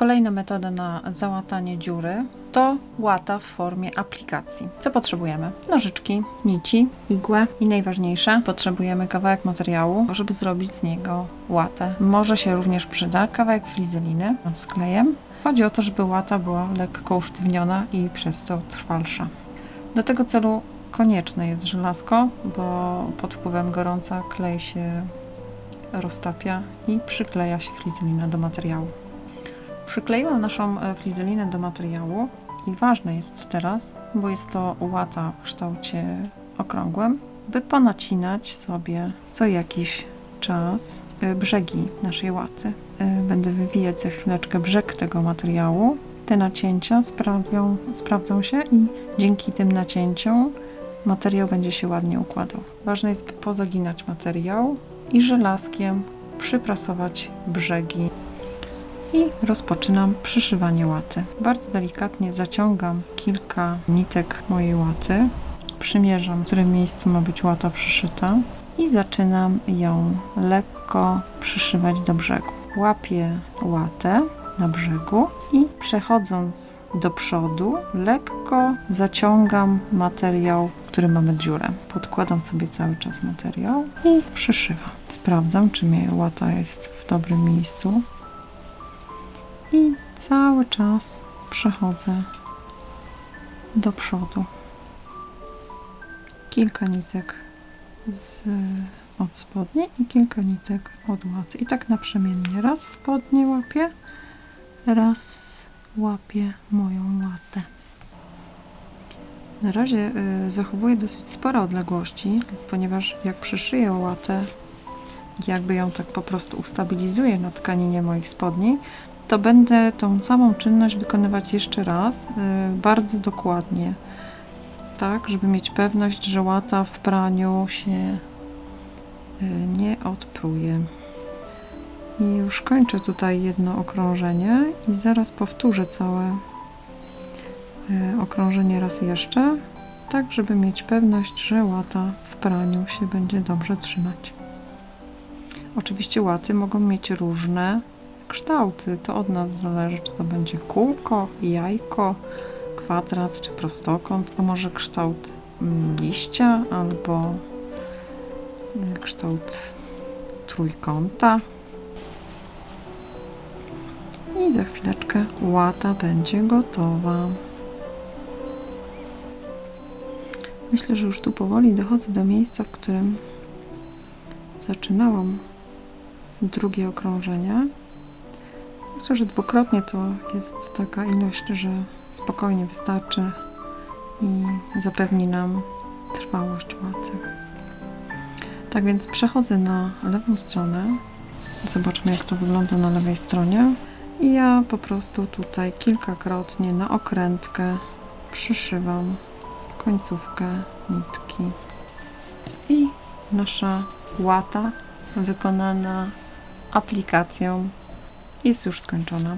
Kolejna metoda na załatanie dziury to łata w formie aplikacji. Co potrzebujemy? Nożyczki, nici, igłę i najważniejsze, potrzebujemy kawałek materiału, żeby zrobić z niego łatę. Może się również przyda kawałek flizeliny z klejem. Chodzi o to, żeby łata była lekko usztywniona i przez to trwalsza. Do tego celu konieczne jest żelazko, bo pod wpływem gorąca klej się roztapia i przykleja się flizelina do materiału. Przykleiłam naszą e, flizelinę do materiału i ważne jest teraz, bo jest to łata w kształcie okrągłym, by ponacinać sobie co jakiś czas e, brzegi naszej łaty. E, Będę wywijać za chwileczkę brzeg tego materiału. Te nacięcia sprawią, sprawdzą się i dzięki tym nacięciom materiał będzie się ładnie układał. Ważne jest, pozaginać materiał i żelazkiem przyprasować brzegi i rozpoczynam przyszywanie łaty. Bardzo delikatnie zaciągam kilka nitek mojej łaty, przymierzam, w którym miejscu ma być łata przyszyta i zaczynam ją lekko przyszywać do brzegu. Łapię łatę na brzegu i przechodząc do przodu, lekko zaciągam materiał, w którym mamy dziurę. Podkładam sobie cały czas materiał i przyszywam. Sprawdzam, czy mi łata jest w dobrym miejscu i cały czas przechodzę do przodu. Kilka nitek z, od spodni i kilka nitek od łaty. I tak naprzemiennie. Raz spodnie łapię, raz łapię moją łatę. Na razie y, zachowuję dosyć spore odległości, ponieważ jak przyszyję łatę, jakby ją tak po prostu ustabilizuję na tkaninie moich spodni, to będę tą samą czynność wykonywać jeszcze raz, y, bardzo dokładnie, tak, żeby mieć pewność, że łata w praniu się y, nie odpruje. I już kończę tutaj jedno okrążenie i zaraz powtórzę całe y, okrążenie raz jeszcze, tak żeby mieć pewność, że łata w praniu się będzie dobrze trzymać. Oczywiście łaty mogą mieć różne kształty. To od nas zależy, czy to będzie kółko, jajko, kwadrat czy prostokąt, a może kształt mm, liścia albo y, kształt trójkąta. I za chwileczkę łata będzie gotowa. Myślę, że już tu powoli dochodzę do miejsca, w którym zaczynałam drugie okrążenie. Myślę, że dwukrotnie to jest taka ilość, że spokojnie wystarczy i zapewni nam trwałość łaty. Tak więc przechodzę na lewą stronę. Zobaczmy, jak to wygląda na lewej stronie. I ja po prostu tutaj kilkakrotnie na okrętkę przyszywam końcówkę nitki. I nasza łata wykonana aplikacją jest już skończona.